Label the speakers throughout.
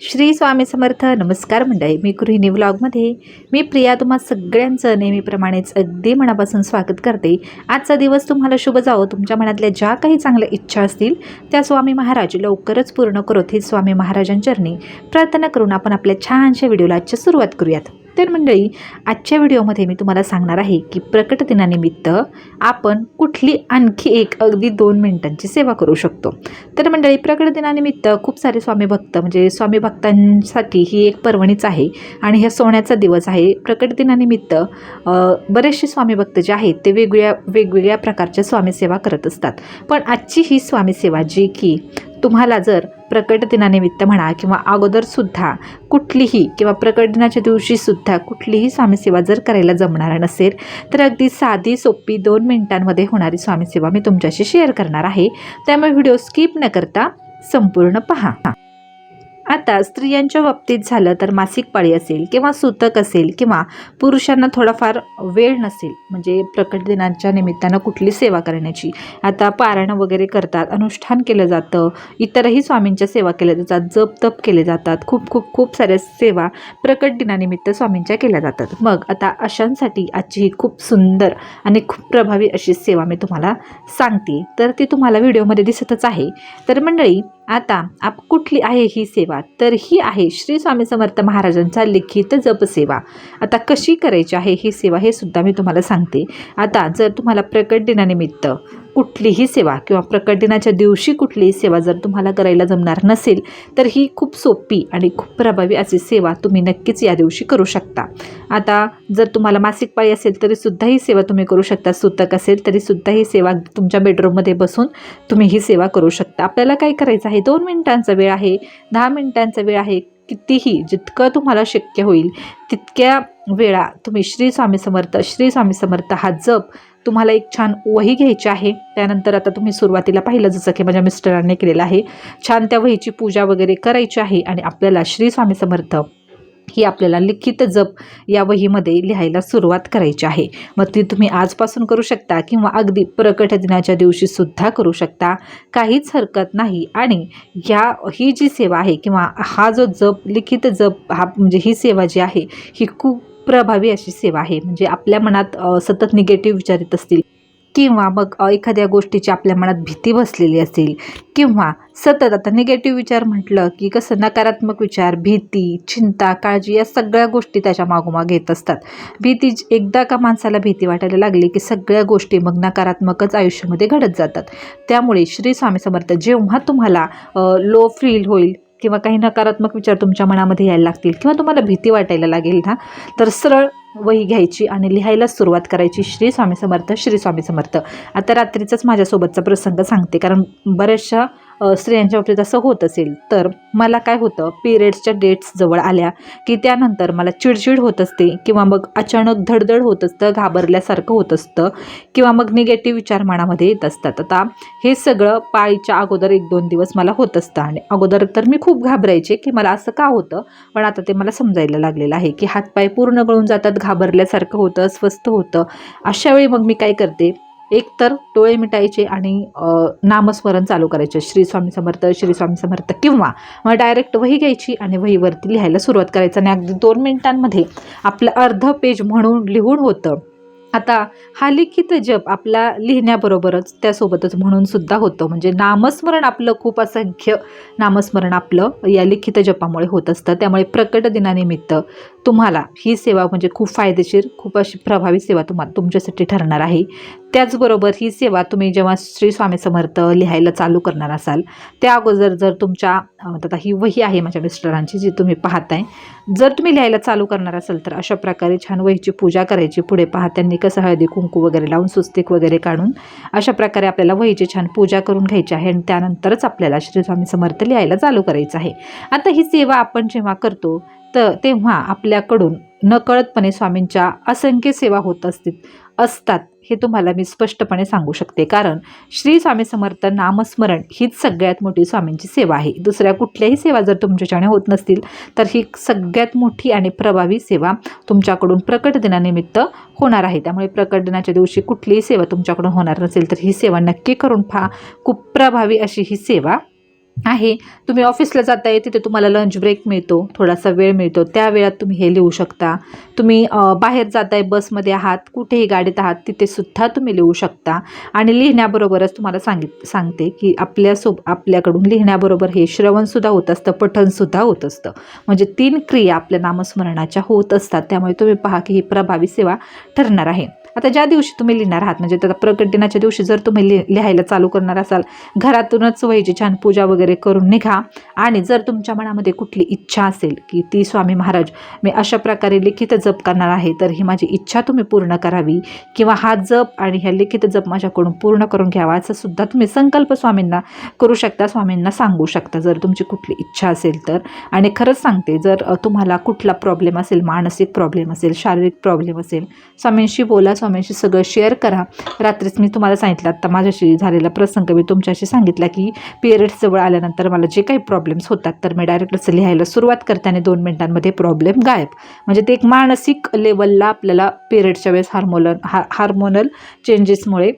Speaker 1: श्री स्वामी समर्थ. नमस्कार मंडळी. मी गृहिणी व्लॉगमध्ये. मी प्रिया. तुम्हा सगळ्यांचं नेहमीप्रमाणेच अगदी मनापासून स्वागत करते. आजचा दिवस तुम्हाला शुभ जावो. तुमच्या मनातल्या ज्या काही चांगल्या इच्छा असतील त्या स्वामी महाराज लवकरच पूर्ण करोत हे स्वामी महाराजांचरणी प्रार्थना करून आपण आपल्या छानशा व्हिडिओला आजच्या सुरुवात करूयात. तर मंडळी आजच्या व्हिडिओमध्ये मी तुम्हाला सांगणार आहे की प्रकट दिनानिमित्त आपण कुठली आणखी एक अगदी दोन मिनिटांची सेवा करू शकतो. तर मंडळी प्रकट दिनानिमित्त खूप सारे स्वामी भक्त म्हणजे स्वामी भक्तांसाठी ही एक पर्वणीच आहे आणि हे सोन्याचा दिवस आहे. प्रकट दिनानिमित्त बरेचसे स्वामी भक्त जे आहेत ते वेगवेगळ्या वेगवेगळ्या प्रकारच्या स्वामीसेवा करत असतात. पण आजची ही स्वामी सेवा जी की तुम्हाला जर प्रकट दिनानिमित्त म्हणा किंवा अगोदरसुद्धा कुठलीही किंवा प्रकट दिनाच्या दिवशीसुद्धा कुठलीही स्वामीसेवा जर करायला जमणार नसेल तर अगदी साधी सोपी दोन मिनिटांमध्ये होणारी स्वामीसेवा मी तुमच्याशी शेअर करणार आहे. त्यामुळे व्हिडिओ स्किप न करता संपूर्ण पहा. आता स्त्रियांच्या बाबतीत झालं तर मासिक पाळी असेल किंवा सूतक असेल किंवा पुरुषांना थोडाफार वेळ नसेल म्हणजे प्रकट दिनाच्या निमित्तानं कुठली सेवा करण्याची. आता पारायण वगैरे करतात अनुष्ठान केलं जातं इतरही स्वामींच्या सेवा केल्या जातात जप तप केले जातात खूप खूप खूप साऱ्या सेवा प्रकट दिनानिमित्त स्वामींच्या केल्या जातात. मग आता अशांसाठी आजची ही खूप सुंदर आणि खूप प्रभावी अशी सेवा मी तुम्हाला सांगते. तर ती तुम्हाला व्हिडिओमध्ये दिसतच आहे. तर मंडळी आता आप कुठली आहे ही सेवा? तर ही आहे श्री स्वामी समर्थ महाराजांचा लिखित जपसेवा आता कशी करायची आहे ही सेवा हे सुद्धा मी तुम्हाला सांगते. आता जर तुम्हाला प्रकट दिनानिमित्त कुठलीही सेवा किंवा प्रकट दिनाच्या दिवशी कुठलीही सेवा जर तुम्हाला करायला जमणार नसेल तर ही खूप सोपी आणि खूप प्रभावी अशी सेवा तुम्ही नक्कीच या दिवशी करू शकता. आता जर तुम्हाला मासिक पाळी असेल तरीसुद्धा ही सेवा तुम्ही करू शकता. सुतक असेल तरीसुद्धा ही सेवा तुमच्या बेडरूममध्ये बसून तुम्ही ही सेवा करू शकता. आपल्याला काय करायचं आहे? दोन मिनिटांचा वेळ आहे दहा मिनिटांचा वेळ आहे कितीही जितकं तुम्हाला शक्य होईल तितक्या वेळा तुम्ही श्री स्वामी समर्थ श्री स्वामी समर्थ हा जप तुम्हाला एक छान वही घ्यायची आहे. त्यानंतर आता तुम्ही सुरुवातीला पाहिलं जसं की माझ्या मिस्टरांनी केलेलं आहे. छान त्या वहीची पूजा वगैरे करायची आहे आणि आपल्याला श्री स्वामी समर्थ ही आपल्याला लिखित जप या वहीमध्ये लिहायला सुरुवात करायची आहे. मग ती तुम्ही आजपासून करू शकता किंवा अगदी प्रकट दिनाच्या दिवशी सुद्धा करू शकता. काहीच हरकत नाही. आणि ह्या ही जी सेवा आहे किंवा हा जो जप लिखित जप हा म्हणजे ही सेवा जी आहे ही खूप प्रभावी अशी सेवा आहे. म्हणजे आपल्या मनात सतत निगेटिव्ह विचार येत असतील किंवा मग एखाद्या गोष्टीची आपल्या मनात भीती बसलेली असेल किंवा सतत आता निगेटिव्ह विचार म्हटलं की कसं नकारात्मक विचार भीती चिंता काळजी या सगळ्या गोष्टी त्याच्या मागोमाग येत असतात. भीती एकदा का माणसाला भीती वाटायला लागली की सगळ्या गोष्टी मग नकारात्मकच आयुष्यामध्ये घडत जातात. त्यामुळे श्री स्वामी समर्थ जेव्हा तुम्हाला लो फील होईल किंवा काही नकारात्मक विचार तुमच्या मनामध्ये यायला लागतील किंवा तुम्हाला भीती वाटायला लागेल ना तर सरळ वही घ्यायची आणि लिहायला सुरुवात करायची. श्री स्वामी समर्थ श्री स्वामी समर्थ. आता रात्रीचाच माझ्यासोबतचा प्रसंग सांगते कारण बऱ्याचशा स्त्रियांच्या बाबतीत असं होत असेल तर मला काय होतं पिरियड्सच्या डेट्स जवळ आल्या की त्यानंतर मला चिडचिड होत असते किंवा मग अचानक धडधड होत असतं घाबरल्यासारखं होत असतं किंवा मग निगेटिव्ह विचार मनामध्ये येत असतात. आता हे सगळं पाळीच्या अगोदर एक दोन दिवस मला होत असतं आणि अगोदर तर मी खूप घाबरायचे की मला असं का होतं पण आता ते मला समजायला लागलेलं आहे की हातपाय पूर्ण गळून जातात घाबरल्यासारखं होतं अस्वस्थ होतं. अशा वेळी मग मी काय करते एकतर डोळे मिटायचे आणि नामस्मरण चालू करायचे. श्री स्वामी समर्थ श्री स्वामी समर्थ किंवा मग डायरेक्ट वही घ्यायची आणि वहीवरती लिहायला सुरुवात करायचं. आणि अगदी दोन मिनिटांमध्ये आपलं अर्ध पेज म्हणून लिहून होतं. आता हा लिखित जप आपला लिहिण्याबरोबरच त्यासोबतच म्हणून सुद्धा होतं. म्हणजे नामस्मरण आपलं खूप असंख्य नामस्मरण आपलं या लिखित जपामुळे होत असतं. त्यामुळे प्रकट दिनानिमित्त तुम्हाला ही सेवा म्हणजे खूप फायदेशीर खूप अशी प्रभावी सेवा तुम्हाला तुमच्यासाठी ठरणार आहे. त्याचबरोबर ही सेवा तुम्ही जेव्हा श्री स्वामी समर्थ लिहायला चालू करणार असाल त्या अगोदर जर तुमच्या आता ही वही आहे माझ्या मिस्टरांची जी तुम्ही पाहताय जर तुम्ही लिहायला चालू करणार असाल तर अशा प्रकारे छान वहीची पूजा करायची. पुढे पाहत्यांनी कसं हळदी कुंकू वगैरे लावून सुस्तिक वगैरे काढून अशा प्रकारे आपल्याला वहीची छान पूजा करून घ्यायची आहे आणि त्यानंतरच आपल्याला श्री स्वामी समर्थ लिहायला चालू करायचं आहे. आता ही सेवा आपण जेव्हा करतो तर तेव्हा आपल्याकडून नकळतपणे स्वामींच्या असंख्य सेवा होत असतील असतात. हे तुम्हाला मी स्पष्टपणे सांगू शकते. कारण श्री स्वामी समर्थ नामस्मरण हीच सगळ्यात मोठी स्वामींची सेवा आहे. दुसऱ्या कुठल्याही सेवा जर तुमच्याच्याने होत नसतील तर ही सगळ्यात मोठी आणि प्रभावी सेवा तुमच्याकडून प्रकट दिनानिमित्त होणार आहे. त्यामुळे प्रकट दिनाच्या दिवशी कुठलीही सेवा तुमच्याकडून होणार नसेल तर ही सेवा नक्की करून पहा. खूप प्रभावी अशी ही सेवा आहे. तुम्ही ऑफिसला जाताय तिथे तुम्हाला लंच ब्रेक मिळतो थोडासा वेळ मिळतो. त्या वेळात तुम्ही हे लिहू शकता. तुम्ही बाहेर जाताय बसमध्ये आहात कुठेही गाडीत आहात तिथे सुद्धा तुम्ही लिहू शकता. आणि लिहिण्याबरोबरच तुम्हाला सांगित सांगते की आपल्यासोब आपल्याकडून लिहिण्याबरोबर हे श्रवणसुद्धा होत असतं पठणसुद्धा होत असतं. म्हणजे तीन क्रिया आपल्या नामस्मरणाच्या होत असतात. त्यामुळे तुम्ही पहा की ही प्रभावी सेवा ठरणार आहे. आता ज्या दिवशी तुम्ही लिहिणार आहात म्हणजे त्या प्रकट दिनाच्या दिवशी जर तुम्ही लि लिहायला चालू करणार असाल घरातूनच वहीची छान पूजा वगैरे करून निघा. आणि जर तुमच्या मनामध्ये कुठली इच्छा असेल की ती स्वामी महाराज मी अशा प्रकारे लिखित जप करणार आहे तर ही माझी इच्छा तुम्ही पूर्ण करावी. किंवा हा जप आणि ह्या लिखित जप माझ्याकडून पूर्ण करून घ्यावा असं सुद्धा तुम्ही संकल्प स्वामींना करू शकता स्वामींना सांगू शकता जर तुमची कुठली इच्छा असेल तर. आणि खरंच सांगते जर तुम्हाला कुठला प्रॉब्लेम असेल मानसिक प्रॉब्लेम असेल शारीरिक प्रॉब्लेम असेल स्वामींशी बोला स्वामींशी सगळं शेअर करा. रात्रीच मी तुम्हाला सांगितलं आता माझ्याशी झालेला प्रसंग मी तुमच्याशी सांगितला की पिरियड्स जवळ आल्यानंतर मला जे काही प्रॉब्लेम्स होतात तर मी डायरेक्ट असं लिहायला सुरुवात करते आणि दोन मिनिटांमध्ये प्रॉब्लेम गायब. म्हणजे ते एक मानसिक लेवलला आपल्याला पिरियडच्या वेळेस हार्मोनल हा हार्मोनल चेंजेसमुळे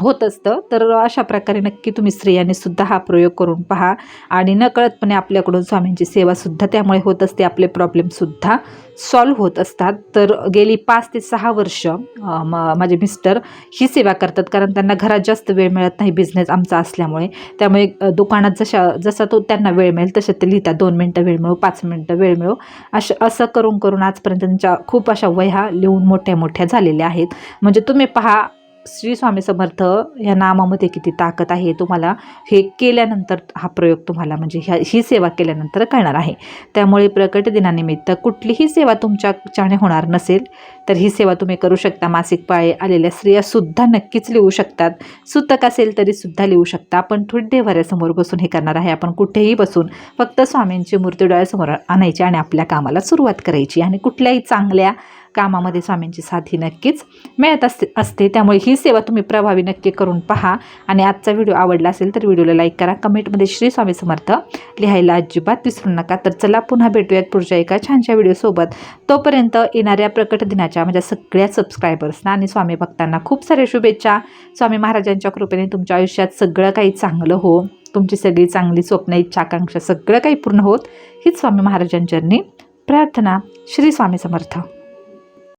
Speaker 1: होत असतं. तर अशा प्रकारे नक्की तुम्ही स्त्रियांनी सुद्धा हा प्रयोग करून पहा. आणि नकळतपणे आपल्याकडून स्वामींची सेवासुद्धा त्यामुळे होत असते. आपले प्रॉब्लेमसुद्धा सॉल्व्ह होत असतात. तर गेली पाच ते सहा वर्ष म माझे मिस्टर ही सेवा करतात. कारण त्यांना घरात जास्त वेळ मिळत नाही बिझनेस आमचा असल्यामुळे. त्यामुळे दुकानात जशा जसा तो त्यांना वेळ मिळेल तसे ते लिहितात. दोन मिनटं वेळ मिळो पाच मिनटं वेळ मिळो. असं असं करून करून आजपर्यंत त्यांच्या खूप अशा वह्या लिहून मोठ्या मोठ्या झालेल्या आहेत. म्हणजे तुम्ही पहा श्री स्वामी समर्थ या नामामध्ये किती ताकद आहे तुम्हाला हे केल्यानंतर हा प्रयोग तुम्हाला म्हणजे ह्या ही सेवा केल्यानंतर कळणार आहे. त्यामुळे प्रकट दिनानिमित्त कुठलीही सेवा तुमच्याच्याने होणार नसेल तर ही सेवा तुम्ही करू शकता. मासिक पाळी आलेल्या स्त्रियासुद्धा नक्कीच लिहू शकतात. सुतक असेल तरीसुद्धा लिहू शकता. आपण थोडी वाऱ्यासमोर बसून हे करणार आहे. आपण कुठेही बसून फक्त स्वामींची मूर्ती डोळ्यासमोर आणायची आणि आपल्या कामाला सुरुवात करायची. आणि कुठल्याही चांगल्या कामामध्ये स्वामींची साथ ही नक्कीच मिळत असते असते. त्यामुळे ही सेवा तुम्ही प्रभावी नक्की करून पहा. आणि आजचा व्हिडिओ आवडला असेल तर व्हिडिओला लाईक करा. कमेंटमध्ये श्री स्वामी समर्थ लिहायला अजिबात विसरू नका. तर चला पुन्हा भेटूयात पुढच्या एका छानशा व्हिडिओसोबत तोपर्यंत येणाऱ्या प्रकट दिनाच्या माझ्या सगळ्या सबस्क्रायबर्सना आणि स्वामी भक्तांना खूप साऱ्या शुभेच्छा. स्वामी महाराजांच्या कृपेने तुमच्या आयुष्यात सगळं काही चांगलं हो. तुमची सगळी चांगली स्वप्न इच्छा आकांक्षा सगळं काही पूर्ण होत. हीच स्वामी महाराजांच्यांनी प्रार्थना. श्री स्वामी समर्थ.